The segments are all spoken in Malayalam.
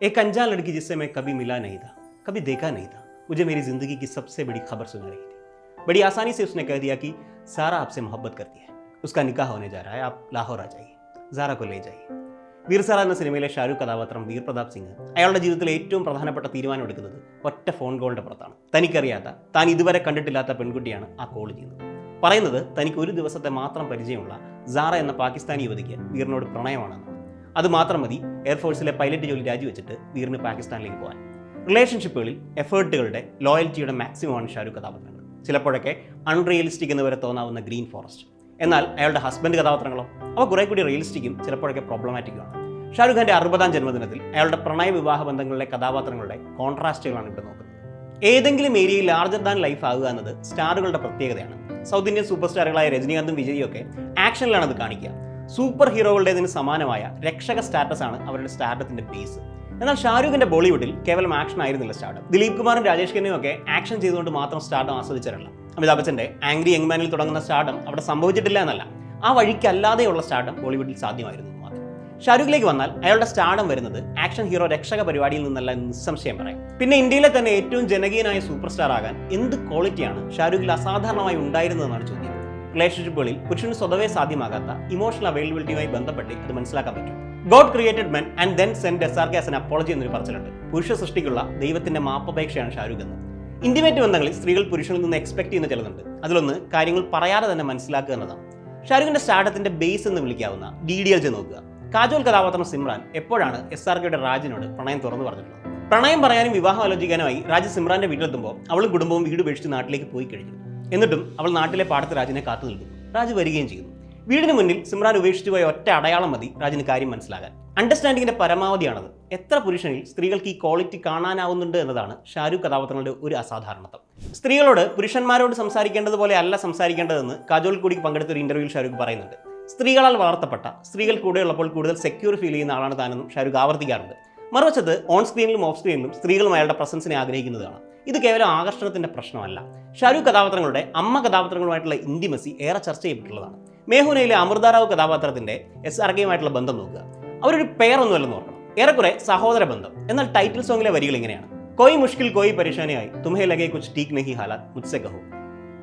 एक अनजान लड़की जिससे मैं कभी मिला नहीं था कभी देखा नहीं था मुझे मेरी जिंदगी की सबसे बड़ी खबर सुना रही थी बड़ी आसानी से उसने कह दिया कि सारा आपसे मोहब्बत करती है उसका निकाह होने जा रहा है आप लाहौर आ जाइए സാറ को ले जाइए വീർസാറ എന്ന സിനിമയിലെ ഷാരൂഖ് കഥാപാത്രം വീർ പ്രതാപ് സിംഗ് അയാളുടെ ജീവിതത്തിലെ ഏറ്റവും പ്രധാനപ്പെട്ട തീരുമാനം എടുക്കുന്നത് ഒറ്റ ഫോൺ കോളിന്റെ പുറത്താണ് തനിക്കറിയാത്ത താൻ ഇതുവരെ കണ്ടിട്ടില്ലാത്ത പെൺകുട്ടിയാണ് ആ കോൾ ചെയ്യുന്നത് പറയുന്നത് തനിക്ക് ഒരു ദിവസത്തെ മാത്രം പരിചയമുള്ള സാറ എന്ന പാകിസ്ഥാനി യുവതിക്ക് വീറിനോട് പ്രണയമാണെന്ന് അത് മാത്രം മതി. എയർഫോഴ്സിലെ പൈലറ്റ് ജോലി രാജിവെച്ചിട്ട് വീറിന് പാകിസ്ഥാനിലേക്ക് പോകാൻ. റിലേഷൻഷിപ്പുകളിൽ എഫേർട്ടുകളുടെ ലോയൽറ്റിയുടെ മാക്സിമമാണ് ഷാരൂഖ് കഥാപാത്രങ്ങൾ. ചിലപ്പോഴൊക്കെ അൺറിയലിസ്റ്റിക് എന്ന് വരെ തോന്നാവുന്ന ഗ്രീൻ ഫോറസ്റ്റ് എന്നാൽ അയാളുടെ ഹസ്ബൻഡ് കഥാപാത്രങ്ങളോ? അവ കുറെ കൂടി റിയലിസ്റ്റിക്കും ചിലപ്പോഴൊക്കെ പ്രോബ്ലമാറ്റിക്കുമാണ് ഷാരൂഖ് ഖാന്റെ അറുപതാം ജന്മദിനത്തിൽ അയാളുടെ പ്രണയ വിവാഹ ബന്ധങ്ങളിലെ കഥാപാത്രങ്ങളുടെ കോൺട്രാസ്റ്റുകളാണ് ഇവിടെ നോക്കുന്നത്. ഏതെങ്കിലും ഏരിയയിൽ ലാർജർ ദാൻ ലൈഫ് ആകുക എന്നത് സ്റ്റാറുകളുടെ പ്രത്യേകതയാണ്. സൗത്ത് ഇന്ത്യൻ സൂപ്പർ സ്റ്റാറുകളായ രജനീകാന്തും വിജയും ഒക്കെ ആക്ഷനിലാണ് അത് കാണിക്കുക. സൂപ്പർ ഹീറോകളുടേതിന് സമാനമായ രക്ഷക സ്റ്റാറ്റസ് ആണ് അവരുടെ സ്റ്റാർഡത്തിന്റെ ബേസ് എന്നാൽ ഷാരൂഖിന്റെ ബോളിവുഡിൽ കേവലം ആക്ഷൻ ആയിരുന്നില്ല സ്റ്റാർഡം. ദിലീപ് കുമാറും രാജേഷ് ഖന്നയും ഒക്കെ ആക്ഷൻ ചെയ്തുകൊണ്ട് മാത്രം സ്റ്റാർഡം ആസ്വദിച്ചിട്ടില്ല അമിതാഭ് ബച്ചന്റെ ആംഗ്രി യങ്മാനിൽ തുടങ്ങുന്ന സ്റ്റാർഡം അവിടെ സംഭവിച്ചിട്ടില്ല എന്നല്ല. ആ വഴിക്കല്ലാതെയുള്ള സ്റ്റാർഡം ബോളിവുഡിൽ സാധ്യമായിരുന്നു മാത്രം. ഷാരൂഖിലേക്ക് വന്നാൽ അയാളുടെ സ്റ്റാർഡം വരുന്നത് ആക്ഷൻ ഹീറോ രക്ഷക പരിപാടിയിൽ നിന്നല്ല എന്ന് നിസ്സംശയം പറയാം. പിന്നെ ഇന്ത്യയിലെ തന്നെ ഏറ്റവും ജനകീയനായ സൂപ്പർ സ്റ്റാർ ആകാൻ എന്ത് ക്വാളിറ്റിയാണ് ഷാരൂഖിൽ അസാധാരണമായി ഉണ്ടായിരുന്നതെന്നാണ് ചോദ്യം. റിലേഷൻഷിപ്പുകളിൽ പുരുഷന് സ്വതവേ സാധ്യമാകാത്ത ഇമോഷണൽ അവൈലബിലിറ്റിയുമായി ബന്ധപ്പെട്ട് അത് മനസ്സിലാക്കാൻ പറ്റും. God created men and then send S R K as an apology എന്നൊരു പറച്ചിലുണ്ട്. പുരുഷ സൃഷ്ടിക്കുള്ള ദൈവത്തിന്റെ മാപ്പപേക്ഷയാണ് ഷാരൂഖ് എന്ന്. ഇന്റിമേറ്റ് ബന്ധങ്ങളിൽ സ്ത്രീകൾ പുരുഷനിൽ നിന്ന് എക്സ്പെക്ട് ചെയ്യുന്ന ചിലതുണ്ട്. അതിലൊന്ന് കാര്യങ്ങൾ പറയാതെ തന്നെ മനസ്സിലാക്കുക എന്നതാണ്. ഷാരൂഖിന്റെ സ്റ്റാർഡത്തിന്റെ ബേസ് എന്ന് വിളിക്കാവുന്ന ഡി ഡി എൽ ജെ നോക്കുക. കാജോൽ കഥാപാത്രം സിമ്രാൻ എപ്പോഴാണ് എസ് ആർ കെയുടെ രാജിനോട് പ്രണയം തുറന്നു പറഞ്ഞിട്ടുള്ളത്? പ്രണയം പറയാനും വിവാഹം ആലോചിക്കാനുമായി രാജ സിമ്രാന്റെ വീട്ടിലെത്തുമ്പോൾ അവളും കുടുംബവും വീട് ഉപേക്ഷിച്ച് നാട്ടിലേക്ക് പോയി കഴിഞ്ഞു. എന്നിട്ടും അവൾ നാട്ടിലെ പാടത്ത് രാജിനെ കാത്തു നിൽക്കുന്നു രാജ് വരികയും ചെയ്യുന്നു. വീടിന് മുന്നിൽ സിമ്രാൻ ഉപേക്ഷിച്ചു പോയ ഒറ്റ അടയാളം മതി രാജിന് കാര്യം മനസ്സിലാകാൻ. അണ്ടർസ്റ്റാൻഡിങ്ങിന്റെ പരമാവധിയാണത്. എത്ര പുരുഷനിൽ സ്ത്രീകൾക്ക് ഈ ക്വാളിറ്റി കാണാനാവുന്നുണ്ട് എന്നതാണ് ഷാരൂഖ് കഥാപാത്രങ്ങളുടെ ഒരു അസാധാരണത്വം. സ്ത്രീകളോട് പുരുഷന്മാരോട് സംസാരിക്കേണ്ടതുപോലെ അല്ല സംസാരിക്കേണ്ടതെന്ന് കാജോൾ കൂടി പങ്കെടുത്ത ഒരു ഇന്റർവ്യൂവിൽ ഷാരൂഖ് പറയുന്നുണ്ട്. സ്ത്രീകളാൽ വളർത്തപ്പെട്ട സ്ത്രീകൾ കൂടെയുള്ളപ്പോൾ കൂടുതൽ സെക്യൂർ ഫീൽ ചെയ്യുന്ന ആളാണ് താനെന്നും ഷാരൂഖ് ആവർത്തിക്കാറുണ്ട്. മറുവശത്ത് ഓൺ സ്ക്രീനിലും ഓഫ് സ്ക്രീനിലും സ്ത്രീകളും അയാളുടെ പ്രസൻസിനെ ആഗ്രഹിക്കുന്നതാണ്. ഇത് കേവലം ആകർഷണത്തിന്റെ പ്രശ്നമല്ല. ഷാരൂഖ് കഥാപാത്രങ്ങളുടെ അമ്മ കഥാപാത്രങ്ങളുമായിട്ടുള്ള ഇന്റിമസി ഏറെ ചർച്ച ചെയ്യപ്പെട്ടുള്ളതാണ് മേഹുനയിലെ അമൃതാറാവ് കഥാപാത്രത്തിന്റെ എസ് ആർ കെയുമായിട്ടുള്ള ബന്ധം നോക്കുക. അവരൊരു പേരൊന്നുമല്ലെന്ന് ഓർക്കണം. ഏറെക്കുറെ സഹോദര ബന്ധം. എന്നാൽ ടൈറ്റിൽ സോങ്ങിലെ വരികൾ ഇങ്ങനെയാണ്. കോയി മുഷ്കിൽ കോയി പരേഷാനിയായി. തുമേ ലഗെ കുച്ച് ടീക് നഹി ഹാലാത്. മുത്സെ കഹോ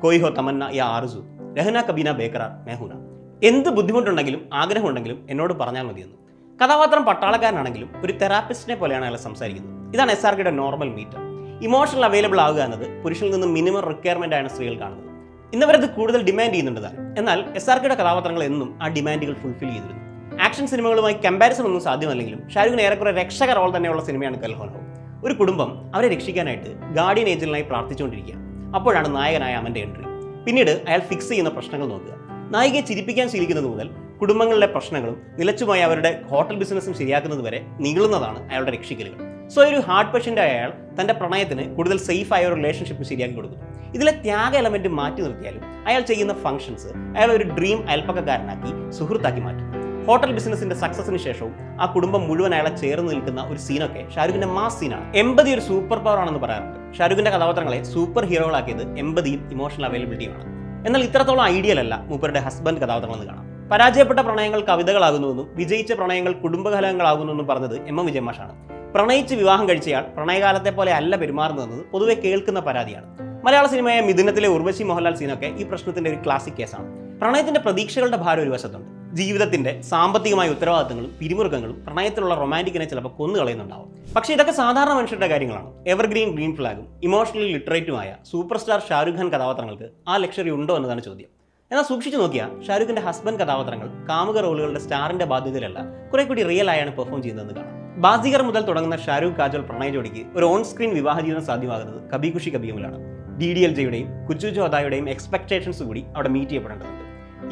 കോയി ഹോ തമന്ന യാ ആർസു. രഹന കബീന ബേക്കറാർ മേഹുന. എന്ത് ബുദ്ധിമുട്ടുണ്ടെങ്കിലും ആഗ്രഹമുണ്ടെങ്കിലും എന്നോട് പറഞ്ഞാൽ മതിയെന്ന്. കഥാപാത്രം പട്ടാളക്കാരനാണെങ്കിലും ഒരു തെറാപ്പിസ്റ്റിനെ പോലെയാണ് അയാൾ സംസാരിക്കുന്നത്. ഇതാണ് എസ് ആർ കെയുടെ നോർമൽ മീറ്റർ ഇമോഷണൽ അവൈലബിൾ ആവുക എന്നത് പുരുഷനിൽ നിന്ന് മിനിമം റിക്വയർമെന്റ് ആണ് സ്ത്രീകൾ കാണുന്നത്. ഇന്നവരത് കൂടുതൽ ഡിമാൻഡ് ചെയ്യുന്നുണ്ട് എന്നാൽ എസ് ആർ കെയുടെ കഥാപാത്രങ്ങൾ എന്നും ആ ഡിമാൻഡുകൾ ഫുൾഫിൽ ചെയ്തിരുന്നു. ആക്ഷൻ സിനിമകളുമായി കമ്പാരിസൺ ഒന്നും സാധ്യമല്ലെങ്കിലും ഷാരൂഖിന് ഏറെക്കുറെ രക്ഷക റോൾ തന്നെയുള്ള സിനിമയാണ് കൽഹോനോ ഒരു കുടുംബം അവരെ രക്ഷിക്കാനായിട്ട് ഗാർഡിയൻ ഏജന്റിനായി പ്രാർത്ഥിച്ചുകൊണ്ടിരിക്കുക അപ്പോഴാണ് നായകനായ അവന്റെ എൻട്രി പിന്നീട് അയാൾ ഫിക്സ് ചെയ്യുന്ന പ്രശ്നങ്ങൾ നോക്കുക. നായികയെ ചിരിപ്പിക്കാൻ ശീലിക്കുന്നത് മുതൽ കുടുംബങ്ങളുടെ പ്രശ്നങ്ങളും നിലച്ചുമായി അവരുടെ ഹോട്ടൽ ബിസിനസ്സും ശരിയാക്കുന്നത് വരെ നീളുന്നതാണ് അയാളുടെ രക്ഷിക്കലുകൾ. സോ ഒരു ഹാർട്ട് പേഷ്യന്റ് അയാൾ തന്റെ പ്രണയത്തിന് കൂടുതൽ സേഫ് ആയ ഒരു റിലേഷൻഷിപ്പ് ശരിയാക്കി കൊടുക്കും. ഇതിലെ ത്യാഗ എലമെന്റ് മാറ്റി നിർത്തിയാലും അയാൾ ചെയ്യുന്ന ഫംഗ്ഷൻസ് അയാൾ ഒരു ഡ്രീം അയൽപ്പക്കക്കാരനാക്കി സുഹൃത്താക്കി മാറ്റും. ഹോട്ടൽ ബിസിനസിന്റെ സക്സസിന് ശേഷവും ആ കുടുംബം മുഴുവൻ അയാളെ ചേർന്ന് നിൽക്കുന്ന ഒരു സീനൊക്കെ ഷാരൂഖിന്റെ മാസ് സീനാണ് എൺപതി ഒരു സൂപ്പർ പവർ ആണെന്ന് പറയാറുണ്ട്. ഷാരൂഖിന്റെ കഥാപാത്രങ്ങളെ സൂപ്പർ ഹീറോകളാക്കിയത് എൺപതിയും ഇമോഷണൽ അവൈലബിലിറ്റിയുമാണ് എന്നാൽ ഇത്രത്തോളം ഐഡിയൽ അല്ല മൂപ്പരുടെ ഹസ്ബൻഡ് കഥാപാത്രങ്ങളെന്ന് കാണാം. പരാജയപ്പെട്ട പ്രണയങ്ങൾ കവിതകളാകുന്നുവെന്നും വിജയിച്ച പ്രണയങ്ങൾ കുടുംബകലഹങ്ങളാകുന്നുവെന്നും പറഞ്ഞത് എം എം വിജയമാഷാണ് പ്രണയിച്ച് വിവാഹം കഴിച്ചയാൾ പ്രണയകാലത്തെ പോലെ അല്ല പെരുമാറുന്നതെന്നത് പൊതുവെ കേൾക്കുന്ന പരാതിയാണ്. മലയാള സിനിമയായ മിഥുനത്തിലെ ഉർവശി മോഹൻലാൽ സീനൊക്കെ ഈ പ്രശ്നത്തിന്റെ ഒരു ക്ലാസിക് കേസാണ് പ്രണയത്തിന്റെ പ്രതീക്ഷകളുടെ ഭാരം ഒരു വശത്തുണ്ട്. ജീവിതത്തിന്റെ സാമ്പത്തികമായ ഉത്തരവാദിത്തങ്ങളും പിരിമുറുക്കങ്ങളും പ്രണയത്തിലുള്ള റൊമാന്റിക്കിനെ ചിലപ്പോൾ കൊന്നുകളയുന്നുണ്ടാവും പക്ഷേ ഇതൊക്കെ സാധാരണ മനുഷ്യരുടെ കാര്യങ്ങളാണ്. എവർഗ്രീൻ ഗ്രീൻ ഫ്ലാഗും ഇമോഷണലി ലിറ്ററേറ്റുമായ സൂപ്പർ സ്റ്റാർ ഷാരൂഖ് ഖാൻ കഥാപാത്രങ്ങൾക്ക് ആ ലക്ഷറി ഉണ്ടോ എന്നതാണ് ചോദ്യം. എന്നാൽ സൂക്ഷിച്ചു നോക്കിയാൽ ഷാരൂഖിന്റെ ഹസ്ബൻഡ് കഥാപാത്രങ്ങൾ കാമുക റോളുകളുടെ സ്റ്റാറിന്റെ ബാധ്യതയിലല്ല കുറെ കൂടി റിയൽ ആയാണ് പെർഫോം ചെയ്യുന്നതെന്ന് കാണാം. ബാസിഗർ മുതൽ തുടങ്ങുന്ന ഷാരൂഖ് കാജോൾ പ്രണയ ജോഡിക്ക് ഒരു ഓൺ സ്ക്രീൻ വിവാഹ ജീവിതം സാധ്യമാകുന്നത് കബി ഖുഷി കബിയുമിലാണ് ഡി ഡി എൽ ജെയുടെയും കുച്ചു ചോദായുടെയും എക്സ്പെക്ടേഷൻസ് കൂടി അവിടെ മീറ്റ് ചെയ്യപ്പെടേണ്ടതുണ്ട്.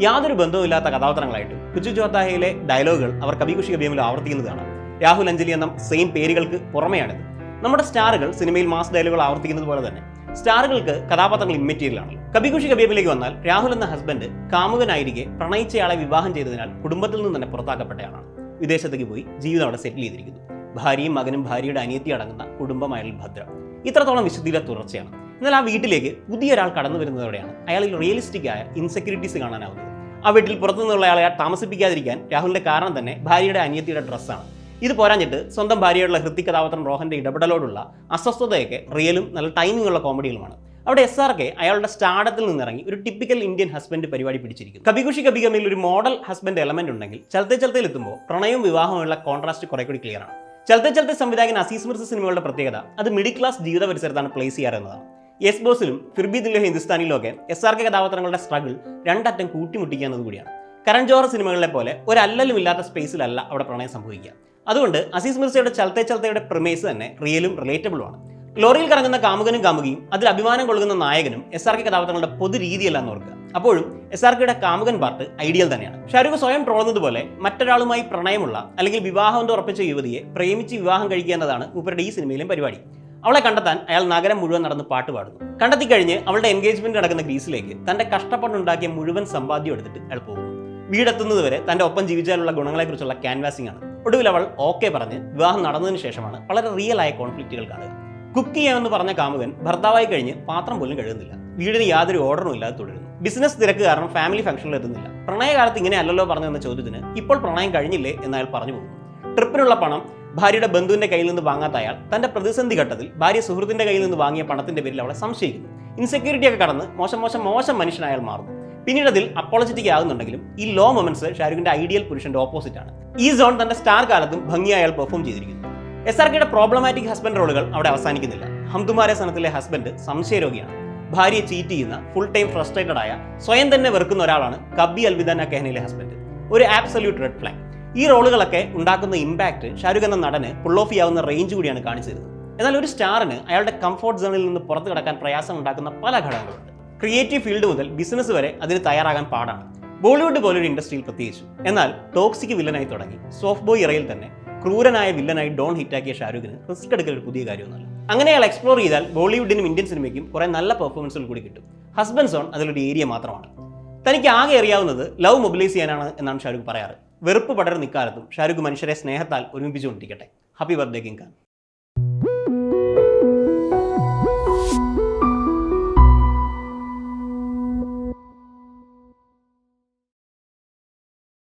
യാതൊരു ബന്ധവുമില്ലാത്ത കഥാപാത്രങ്ങളായിട്ട് കുച്ചു ചോത്താഹയിലെ ഡയലോഗുകൾ അവർ കബി ഖുഷി കബിയുമിൽ ആവർത്തിക്കുന്നത് കാണാം. രാഹുൽ അഞ്ജലി എന്ന സെയിം പേരുകൾക്ക് പുറമെയാണിത്. നമ്മുടെ സ്റ്റാറുകൾ സിനിമയിൽ മാസ് ഡയലോഗുകൾ ആവർത്തിക്കുന്നത് പോലെ തന്നെ. സ്റ്റാറുകൾക്ക് കഥാപാത്രങ്ങൾ ഇമ്മെറ്റീരിയൽ ആണല്ലോ കബി ഖുഷി കബീബിലേക്ക് വന്നാൽ രാഹുൽ എന്ന ഹസ്ബൻഡ് കാമുകനായിരിക്കെ പ്രണയിച്ചയാളെ വിവാഹം ചെയ്തതിനാൽ കുടുംബത്തിൽ നിന്ന് തന്നെ പുറത്താക്കപ്പെട്ടയാളാണ്. വിദേശത്തേക്ക് പോയി ജീവിതം അവിടെ സെറ്റിൽ ചെയ്തിരിക്കുന്നു. ഭാര്യയും മകനും ഭാര്യയുടെ അനിയത്തി അടങ്ങുന്ന കുടുംബമായാൽ ഭദ്ര. ഇത്രത്തോളം വിശുദ്ധിയിലെ തുടർച്ചയാണ്. എന്നാൽ ആ വീട്ടിലേക്ക് പുതിയ ഒരാൾ കടന്നു വരുന്നതോടെയാണ് അയാളിൽ റിയലിസ്റ്റിക് ആയ ഇൻസെക്യൂരിറ്റീസ് കാണാനാവുന്നത്. ആ വീട്ടിൽ പുറത്തുനിന്നുള്ള അയാളെ താമസിപ്പിക്കാതിരിക്കാൻ രാഹുലിന്റെ കാരണം തന്നെ ഭാര്യയുടെ അനിയത്തിയുടെ ഡ്രസ്സാണ് ഇത് പോരാഞ്ഞിട്ട് സ്വന്തം ഭാര്യയോടുള്ള ഹൃത്തിക് കഥാപാത്രം റോഹന്റെ ഇടപെടലോടുള്ള അസ്വസ്ഥതയൊക്കെ റിയലും നല്ല ടൈമിംഗ് ഉള്ള കോമഡികളുമാണ് അവിടെ എസ് ആർ കെ അയാളുടെ സ്റ്റാർഡത്തിൽ നിന്നിറങ്ങി ഒരു ടിപ്പിക്കൽ ഇന്ത്യൻ ഹസ്ബൻഡ് പരിപാടി പിടിച്ചിരിക്കുന്നു. കബികുഷി കബികമിൽ ഒരു മോഡൽ ഹസ്ബൻഡ് എലമെന്റ് ഉണ്ടെങ്കിൽ ചലത്തെ ചലത്തിൽ എത്തുമ്പോൾ പ്രണയവും വിവാഹവുമുള്ള കോൺട്രാസ്റ്റ് കുറെ കൂടി ക്ലിയർ ആണ്. ചലത്തെ ചലത്തെ സംവിധായകൻ അസീസ് മിർസ സിനിമകളുടെ പ്രത്യേകത അത് മിഡിൽ ക്ലാസ് ജീവിത പരിസരത്താണ് പ്ലേസ് ചെയ്യാറുള്ളതാണ് യെസ് ബോസിലും ഫിർബി ദില്ലോ ഹിന്ദുസ്ഥാനിലും ഒക്കെ എസ് ആർ കെ കഥാപാത്രങ്ങളുടെ സ്ട്രഗിൾ രണ്ടറ്റം കൂട്ടിമുട്ടിക്കുക കൂടിയാണ്. കരൺ ജോഹർ സിനിമകളിലെ പോലെ ഒരല്ലലും ഇല്ലാത്ത സ്പേസിലല്ല അവിടെ പ്രണയം സംഭവിക്കുക. അതുകൊണ്ട് അസീസ് മിർസയുടെ ചലത്തെ ചലത്തയുടെ പ്രമേസ് തന്നെ റിയലും റിലേറ്റബിളുമാണ് ലോറിയിൽ കറങ്ങുന്ന കാമുകനും കാമുകിയും അതിൽ അഭിമാനം കൊള്ളുന്ന നായകനും എസ് ആർ കെ കഥാപാത്രങ്ങളുടെ പൊതു രീതിയല്ല എന്ന് ഓർക്കുക. അപ്പോഴും എസ് ആർ കെയുടെ കാമുകൻ പാർട്ട് ഐഡിയൽ തന്നെയാണ്. ഷാരൂഖ് സ്വയം ട്രോളുന്നത് പോലെ മറ്റൊരാളുമായി പ്രണയമുള്ള അല്ലെങ്കിൽ വിവാഹം എന്ന് ഉറപ്പിച്ച യുവതിയെ പ്രേമിച്ച് വിവാഹം കഴിക്കുക എന്നതാണ് ഈ സിനിമയിലും പരിപാടി. അവളെ കണ്ടെത്താൻ അയാൾ നഗരം മുഴുവൻ നടന്ന് പാട്ട് പാടുന്നു. കണ്ടെത്തി കഴിഞ്ഞ് അവളുടെ എൻഗേജ്മെന്റ് നടക്കുന്ന ഗ്രീസിലേക്ക് തന്റെ കഷ്ടപ്പെട്ടുണ്ടാക്കിയ മുഴുവൻ സമ്പാദ്യം എടുത്തിട്ട് അയാൾ പോകുന്നു. വീടെത്തുന്നത് വരെ തന്റെ ഒപ്പം ജീവിച്ചാലുള്ള ഗുണങ്ങളെക്കുറിച്ചുള്ള ക്യാൻവാസിംഗ് ആണ്. ഒടുവിൽ അവൾ ഓക്കെ പറഞ്ഞ് വിവാഹം നടന്നതിന് ശേഷമാണ് വളരെ റിയൽ ആയ കോൺഫ്ലിക്റ്റുകൾ കാണുക. കുക്ക് ചെയ്യാമെന്ന് പറഞ്ഞ കാമുകൻ ഭർത്താവായി കഴിഞ്ഞ് പാത്രം പോലും കഴുകുന്നില്ല. വീടിന് യാതൊരു ഓർഡറും ഇല്ലാതെ തുടരുന്നു. ബിസിനസ് തിരക്ക് കാരണം ഫാമിലി ഫംഗ്ഷനിൽ എത്തുന്നില്ല. പ്രണയകാലത്ത് ഇങ്ങനെ അല്ലല്ലോ പറഞ്ഞു എന്ന ചോദ്യത്തിന് ഇപ്പോൾ പ്രണയം കഴിഞ്ഞില്ലേ എന്ന് അയാൾ പറഞ്ഞു പോകുന്നു. ട്രിപ്പിനുള്ള പണം ഭാര്യയുടെ ബന്ധുവിന്റെ കയ്യിൽ നിന്ന് വാങ്ങാത്ത അയാൾ തന്റെ പ്രതിസന്ധി ഘട്ടത്തിൽ ഭാര്യ സുഹൃത്തിന്റെ കയ്യിൽ നിന്ന് വാങ്ങിയ പണത്തിന്റെ പേരിൽ അവളെ സംശയിക്കുന്നു. ഇൻസെക്യൂരിറ്റി ഒക്കെ കടന്ന് മോശം മോശം മോശം മനുഷ്യനായാൽ മാറും മാറുന്നു. പിന്നീട് അതിൽ അപ്പോളജറ്റിക് ആകുന്നുണ്ടെങ്കിലും ഈ ലോ മൊമെന്റ്സ് ഷാരൂഖിന്റെ ഐഡിയൽ പുരുഷന്റെ ഓപ്പോസിറ്റ് ആണ്. ഈ സോൺ തന്റെ സ്റ്റാർ കാലത്തും ഭംഗിയായാൽ പെർഫോം ചെയ്തിരിക്കുന്നു. എസ് ആർ കെയുടെ പ്രോബ്ലമാറ്റിക് ഹസ്ബൻഡ് റോളുകൾ അവിടെ അവസാനിക്കുന്നില്ല. ഹംദുമാരെ സനത്തിലെ ഹസ്ബൻഡ് സംശയരോഗിയാണ്. ഭാര്യയെ ചീറ്റ് ചെയ്യുന്ന ഫുൾ ടൈം ഫ്രസ്ട്രേറ്റഡ് ആയ സ്വയം തന്നെ വെറുക്കുന്ന ഒരാളാണ് കബി അൽവിദാന കെഹനയിലെ ഹസ്ബൻഡ് ഒരു ആബ്സല്യൂട്ട് റെഡ് ഫ്ലാഗ് ഈ റോളുകളൊക്കെ ഉണ്ടാക്കുന്ന ഇമ്പാക്ട് ഷാരൂഖ് എന്ന നടന് പുൾ ഓഫ് ചെയ്യാവുന്ന റേഞ്ച് കൂടിയാണ് കാണിച്ചിരുന്നത് എന്നാൽ ഒരു സ്റ്റാറിന് അയാളുടെ കംഫോർട്ട് സോണിൽ നിന്ന് പുറത്തു കടക്കാൻ പ്രയാസം ഉണ്ടാക്കുന്ന പല ഘടകങ്ങളുണ്ട്. ക്രിയേറ്റീവ് ഫീൽഡ് മുതൽ ബിസിനസ് വരെ അതിന് തയ്യാറാകാൻ പാടാണ്. ബോളിവുഡ് പോലൊരു ഇൻഡസ്ട്രിയിൽ പ്രത്യേകിച്ചു. എന്നാൽ ടോക്സിക് വില്ലനായി തുടങ്ങി. സോഫ്റ്റ് ബോയ് ഇറയിൽ തന്നെ ക്രൂരനായ വില്ലനായി ഡോൺ ഹിറ്റാക്കിയ ഷാരൂഖിന് റിസ്ക് എടുക്കൽ ഒരു പുതിയ കാര്യമൊന്നുമല്ല. അങ്ങനെ അയാൾ എക്സ്പ്ലോർ ചെയ്താൽ ബോളിവുഡിനും ഇന്ത്യൻ സിനിമയ്ക്കും കുറേ നല്ല പെർഫോമൻസുകൾ കൂടി കിട്ടും. ഹസ്ബൻഡ് സോൺ അതിലൊരു ഏരിയ മാത്രമാണ്. തനിക്ക് ആകെ അറിയാവുന്നത് ലവ് മൊബിലൈസ് ചെയ്യാനാണ് എന്നാണ് ഷാരൂഖ് പറയാറ്. വെറുപ്പ് പടരുന്ന ഇക്കാലത്തും ഷാരൂഖ് മനുഷ്യരെ സ്നേഹത്താൽ ഒരുമിപ്പിച്ചുകൊണ്ടിരിക്കട്ടെ. Happy birthday king